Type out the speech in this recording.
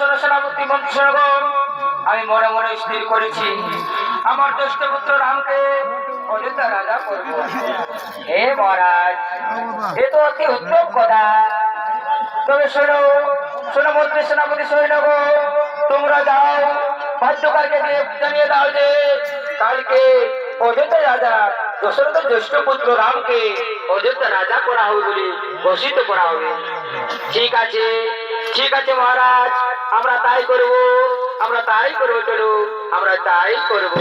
শোনো আমি মনে মনে স্থির করেছি, আমার জ্যেষ্ঠ পুত্র রামকে অযোধ্যা রাজা করব। হে মহারাজ, এ তো অতি উত্তম কথা। তবে শোনো শোনো মন্ত্রী সেনাপতি সৈন্য তোমরা যাও ভাগ্যকারকে গিয়ে জানিয়ে দাও যে কালকে অযোধ্যা রাজা দশরথের জ্যেষ্ঠ পুত্র রামকে অযোধ্যা রাজা করা হবে বলে ঘোষিত করা হবে। ঠিক আছে ঠিক আছে মহারাজ, আমরা তাই করব, আমরা তাই করব চলো, আমরা তাই করব।